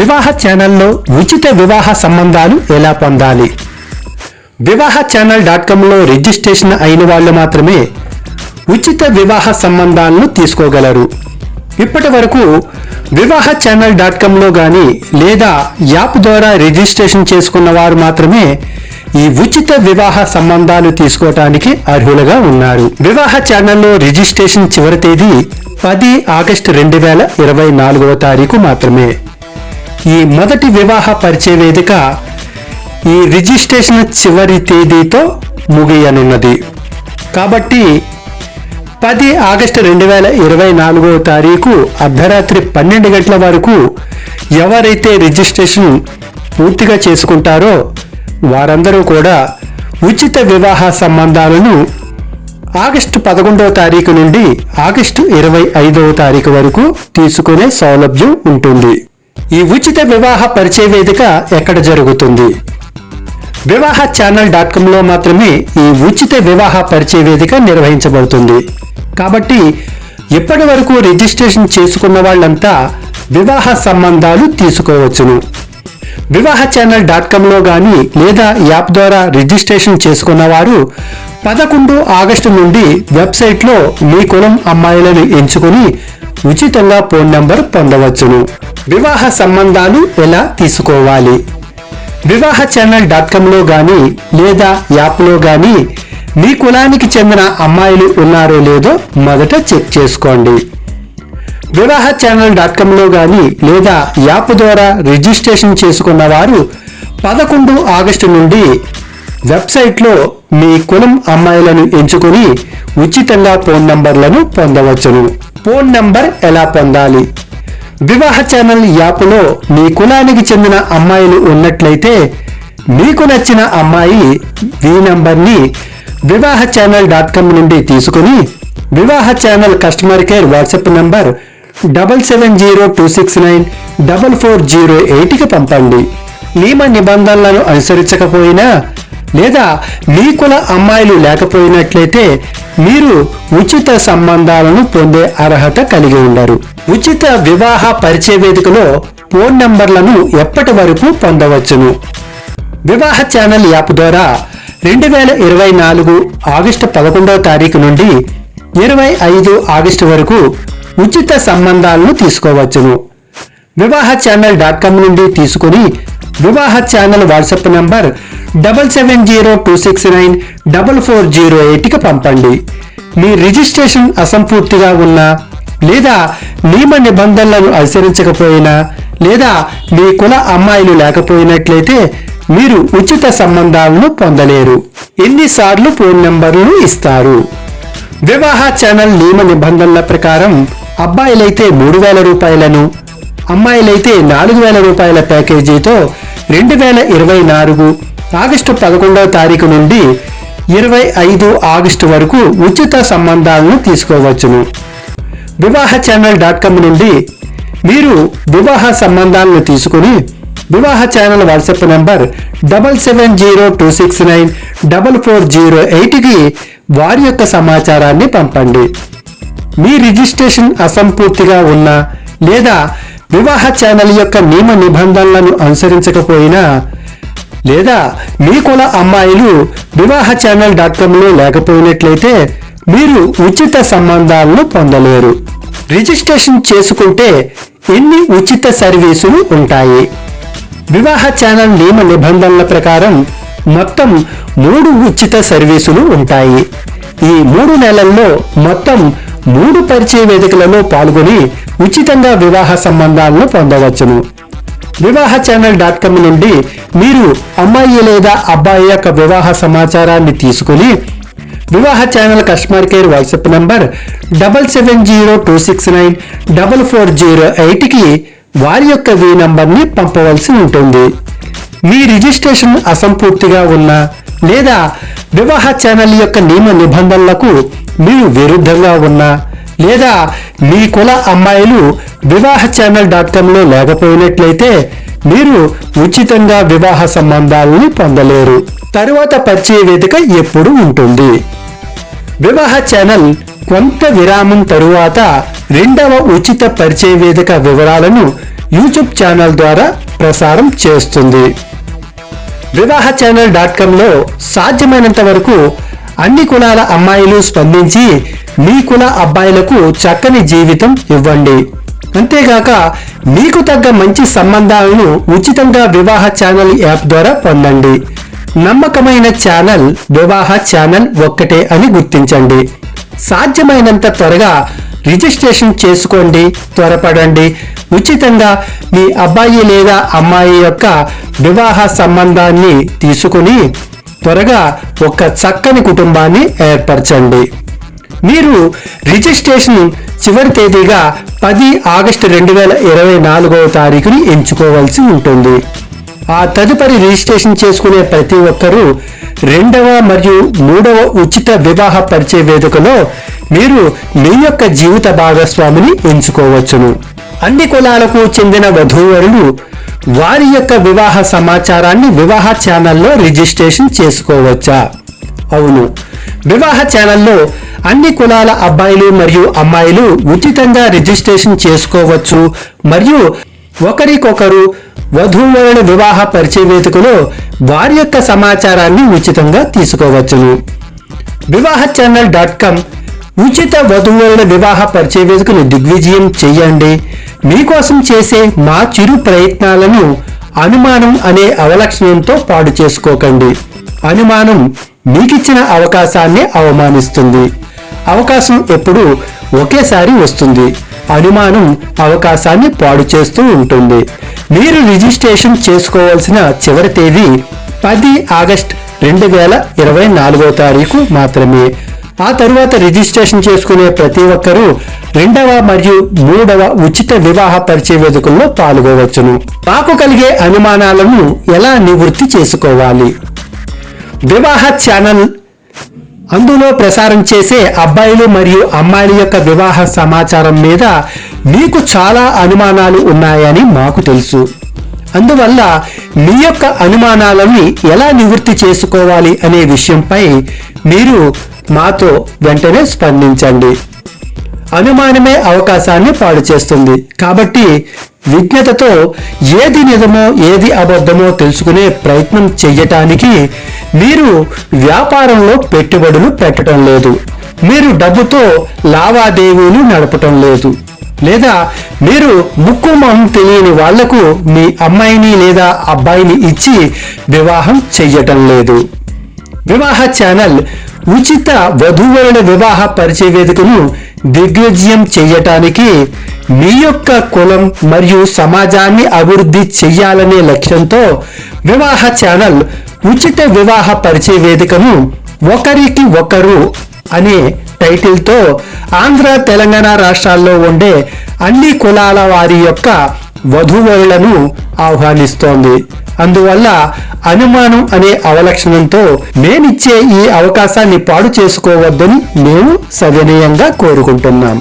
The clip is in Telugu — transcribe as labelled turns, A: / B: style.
A: వివాహ ఛానల్లో ఉచిత వివాహ సంబంధాలు ఎలా పొందాలి? వివాహ ఛానల్ డాట్ కామ్లో రిజిస్ట్రేషన్ అయిన వాళ్ళు మాత్రమే ఉచిత వివాహ సంబంధాలను తీసుకోగలరు. ఇప్పటి వరకు వివాహ ఛానల్ డాట్ కామ్లో కానీ లేదా యాప్ ద్వారా రిజిస్ట్రేషన్ చేసుకున్న వారు మాత్రమే ఈ ఉచిత వివాహ సంబంధాలు తీసుకోవటానికి అర్హులుగా ఉన్నారు. వివాహ ఛానల్లో రిజిస్ట్రేషన్ చివరి తేదీ పది ఆగస్టు రెండు వేల ఇరవై నాలుగవ తారీఖు మాత్రమే. ఈ మొదటి వివాహ పరిచయ వేదిక ఈ రిజిస్ట్రేషన్ చివరి తేదీతో ముగియనున్నది. కాబట్టి పది ఆగస్టు రెండు వేల ఇరవై నాలుగో తారీఖు అర్ధరాత్రి పన్నెండు గంటల వరకు ఎవరైతే రిజిస్ట్రేషన్ పూర్తిగా చేసుకుంటారో వారందరూ కూడా ఉచిత వివాహ సంబంధాలను ఆగస్టు పదకొండవ తారీఖు నుండి ఆగస్టు ఇరవై ఐదవ తారీఖు వరకు తీసుకునే సౌలభ్యం ఉంటుంది. ఈ ఉచిత వివాహ పరిచయ వేదిక ఎక్కడ జరుగుతుంది? వివాహ ఛానల్ డాట్ కామ్లో మాత్రమే ఈ ఉచిత వివాహ పరిచయ వేదిక నిర్వహించబడుతుంది. కాబట్టి ఇప్పటి వరకు రిజిస్ట్రేషన్ చేసుకున్న వాళ్ళంతా వివాహ సంబంధాలు తీసుకోవచ్చును. వివాహ ఛానల్ డాట్ కామ్లో కానీ లేదా యాప్ ద్వారా రిజిస్ట్రేషన్ చేసుకున్న వారు పదకొండు ఆగస్టు నుండి వెబ్సైట్లో మీ కులం అమ్మాయిలను ఎంచుకుని ఉచితంగా ఫోన్ నంబర్ పొందవచ్చును. వివాహ సంబంధాలు ఎలా తీసుకోవాలి? వివాహ ఛానల్ డాట్ కామ్లో కానీ లేదా యాప్లో కానీ మీ కులానికి చెందిన అమ్మాయిలు ఉన్నారో లేదో మొదట చెక్ చేసుకోండి. వివాహ ఛానల్ డాట్ కామ్లో కానీ లేదా యాప్ ద్వారా రిజిస్ట్రేషన్ చేసుకున్న వారు పదకొండు ఆగస్టు నుండి వెబ్సైట్లో మీ కులం అమ్మాయిలను ఎంచుకుని ఉచితంగా ఫోన్ నంబర్లను పొందవచ్చును. ఫోన్ నంబర్ ఎలా పొందాలి? వివాహ ఛానల్ యాప్లో మీ కులానికి చెందిన అమ్మాయిలు ఉన్నట్లయితే మీకు నచ్చిన అమ్మాయి ఈ నంబర్ని వివాహ ఛానల్ డాట్ కామ్ నుండి తీసుకుని Vivaha channel customer care WhatsApp number double seven zero two six nine double four zero ఎయిట్కి పంపండి. నియమ నిబంధనలను అనుసరించకపోయినా లేదా మీ కుల అమ్మాయిలు లేకపోయినట్లయితే మీరు ఉచిత సంబంధాలను పొందే అర్హత కలిగి ఉండరు. ఉచిత వివాహ పరిచయ వేదికలో ఫోన్ నంబర్లను ఎప్పటి వరకు పొందవచ్చును? వివాహ ఛానల్ యాప్ ద్వారా రెండు వేల ఇరవై నాలుగు ఆగస్టు పదకొండవ తారీఖు నుండి ఇరవై ఐదు ఆగస్టు వరకు ఉచిత సంబంధాలను తీసుకోవచ్చును. వివాహ ఛానల్ డాట్ కామ్ నుండి తీసుకుని Vivaha channel WhatsApp number double seven zero two six nine double four zero ఎయిట్కి పంపండి. మీ రిజిస్ట్రేషన్ అసంపూర్తిగా ఉన్నా లేదా నియమ నిబంధనలను అనుసరించకపోయినా లేదా మీ కుల అమ్మాయిలు లేకపోయినట్లయితే మీరు ఉచిత సంబంధాలను పొందలేరు. ఎన్నిసార్లు ఫోన్ నెంబర్లు ఇస్తారు. వివాహ ఛానల్ నియమ నిబంధనల ప్రకారం అబ్బాయిలైతే మూడు వేల రూపాయలను అమ్మాయిలైతే నాలుగు వేల రూపాయల ప్యాకేజీతో రెండు వేల ఇరవై నాలుగు ఆగస్టు పదకొండవ తారీఖు నుండి ఇరవై ఐదు ఆగస్టు వరకు ఉచిత సంబంధాలను తీసుకోవచ్చును. వివాహ ఛానల్ డాట్ కామ్ నుండి మీరు వివాహ సంబంధాలను తీసుకుని Vivaha channel WhatsApp number double seven zero two six nine double four zero ఎయిట్కి వారి యొక్క సమాచారాన్ని పంపండి. మీ రిజిస్ట్రేషన్ అసంపూర్తిగా ఉన్నా లేదా వివాహ ఛానల్ యొక్క నియమ నిబంధనలను అనుసరించకపోయినా లేదా మీ కుల అమ్మాయిలు వివాహ ఛానల్ డాట్ కామ్లో లేకపోయినట్లయితే మీరు ఉచిత సంబంధాలను పొందలేరు. రిజిస్ట్రేషన్ చేసుకుంటే ఎన్ని ఉచిత సర్వీసులు ఉంటాయి? వివాహ ఛానల్ నియమ నిబంధనల ప్రకారం మొత్తం మూడు ఉచిత సర్వీసులు ఉంటాయి. ఈ మూడు నెలల్లో మొత్తం మూడు పరిచయ వేదికలలో పాల్గొని ఉచితంగా వివాహ సంబంధాలను పొందవచ్చును. వివాహ ఛానల్ డాట్ కామ్ నుండి మీరు అమ్మాయి లేదా అబ్బాయి యొక్క వివాహ సమాచారాన్ని తీసుకుని Vivaha channel customer care WhatsApp number double seven zero two six nine double four zero ఎయిట్కి వారి యొక్క వీ నంబర్ని పంపవలసి ఉంటుంది. మీ రిజిస్ట్రేషన్ అసంపూర్తిగా ఉన్న లేదా వివాహ ఛానల్ యొక్క నియమ నిబంధనలకు మీరు విరుద్ధంగా ఉన్నా లేదా మీ కుల అమ్మాయిలు వివాహ ఛానల్ డాట్ కామ్లో లేకపోయినట్లయితే మీరు ఉచితంగా వివాహ సంబంధాలని పొందలేరు. తరువాత పరిచయ వేదిక ఎప్పుడు ఉంటుంది. వివాహ ఛానల్ కొంత విరామం తరువాత రెండవ ఉచిత పరిచయ వేదిక వివరాలను యూట్యూబ్ ఛానల్ ద్వారా ప్రసారం చేస్తుంది. వివాహ ఛానల్ డాట్ కామ్లో సాధ్యమైనంత వరకు అన్ని కులాల అమ్మాయిలు స్పందించి మీ కుల అబ్బాయిలకు చక్కని జీవితం ఇవ్వండి. అంతేగాక మీకు తగ్గ మంచి సంబంధాలను ఉచితంగా వివాహ ఛానల్ యాప్ ద్వారా పొందండి. నమ్మకమైన ఛానల్ వివాహ ఛానల్ ఒక్కటే అని గుర్తించండి. సాధ్యమైనంత త్వరగా రిజిస్ట్రేషన్ చేసుకోండి త్వరపడండి. ఉచితంగా మీ అబ్బాయి లేదా అమ్మాయి యొక్క వివాహ సంబంధాన్ని తీసుకుని త్వరగా ఒక చక్కని కుటుంబాన్ని ఏర్పరచండి. మీరు రిజిస్ట్రేషన్ చివరి తేదీగా పది ఆగస్టు రెండు వేల ఇరవై నాలుగవ తారీఖుని ఎంచుకోవాల్సి ఉంటుంది. ఆ తదుపరి రిజిస్ట్రేషన్ చేసుకునే ప్రతి ఒక్కరూ రెండవ మరియు మూడవ ఉచిత వివాహ పరిచయ వేదికలో మీరు మీ యొక్క జీవిత భాగస్వామిని ఎంచుకోవచ్చును. అన్ని కులాలకు చెందిన వధూవరులు వారి యొక్క వివాహ సమాచారాన్ని వివాహ ఛానల్లో రిజిస్ట్రేషన్ చేసుకోవచ్చా? అవును. వివాహ ఛానల్లో అన్ని కులాల అబ్బాయిలు మరియు అమ్మాయిలు ఉచితంగా రిజిస్ట్రేషన్ చేసుకోవచ్చు. మరియు ఒకరికొకరు వధూవరుల వివాహ పరిచయ వేదికలో వారి యొక్క సమాచారాన్ని ఉచితంగా తీసుకోవచ్చును. వివాహ ఛానల్ డాట్ కామ్ ఉచిత వధువుల వివాహ పరిచయ వేదికను దిగ్విజయం చెయ్యండి మీకోసం చేసే మా చిరు ప్రయత్నాలను అనుమానం అనే అవలక్షణంతో పాడు చేసుకోకండి. అనుమానం మీకిచ్చిన అవకాశాన్ని అవమానిస్తుంది. అవకాశం ఎప్పుడు ఒకేసారి వస్తుంది. అనుమానం అవకాశాన్ని పాడు చేస్తూ ఉంటుంది. మీరు రిజిస్ట్రేషన్ చేసుకోవాల్సిన చివరి తేదీ పది ఆగస్ట్ రెండు వేల ఇరవై నాలుగో తారీఖు మాత్రమే. ఆ తరువాత రిజిస్ట్రేషన్ చేసుకునే ప్రతి ఒక్కరూ రెండవ మరియు మూడవ ఉచిత వివాహ పరిచయ వేదికల్లో పాల్గొవచ్చును. మాకు కలిగే అనుమానాలను ఎలా నివృత్తి చేసుకోవాలి? వివాహ ఛానల్ అందులో ప్రసారం చేసే అబ్బాయిలు మరియు అమ్మాయిల యొక్క వివాహ సమాచారం మీద మీకు చాలా అనుమానాలు ఉన్నాయని మాకు తెలుసు. అందువల్ల మీ యొక్క అనుమానాలని ఎలా నివృత్తి చేసుకోవాలి అనే విషయంపై మీరు మాతో వెంటనే స్పందించండి. అనుమానమే అవకాశాన్ని పాడు చేస్తుంది. కాబట్టి విజ్ఞతతో ఏది నిజమో ఏది అబద్ధమో తెలుసుకునే ప్రయత్నం చెయ్యటానికి మీరు వ్యాపారంలో పెట్టుబడులు పెట్టడం లేదు. మీరు డబ్బుతో లావాదేవీలు నడపటం లేదు. లేదా మీరు ముక్కు మొహం తెలియని వాళ్ళకు మీ అమ్మాయిని లేదా అబ్బాయిని ఇచ్చి వివాహం చెయ్యటం లేదు. వివాహ ఛానల్ ఉచిత వధువరుల వివాహ పరిచయ వేదికను దిగ్విజయం చెయ్యటానికి మీ యొక్క కులం మరియు సమాజాన్ని అభివృద్ధి చెయ్యాలనే లక్ష్యంతో వివాహ ఛానల్ ఉచిత వివాహ పరిచయ వేదికను ఒకరికి ఒకరు అనే టైటిల్తో ఆంధ్ర తెలంగాణ రాష్ట్రాల్లో ఉండే అన్ని కులాల వారి యొక్క వధువరులను ఆహ్వానిస్తోంది. అందువల్ల అనుమానం అనే అవలక్షణంతో మేమిచ్చే ఈ అవకాశాన్ని పాడు చేసుకోవద్దని మేము సవినయంగా కోరుకుంటున్నాం.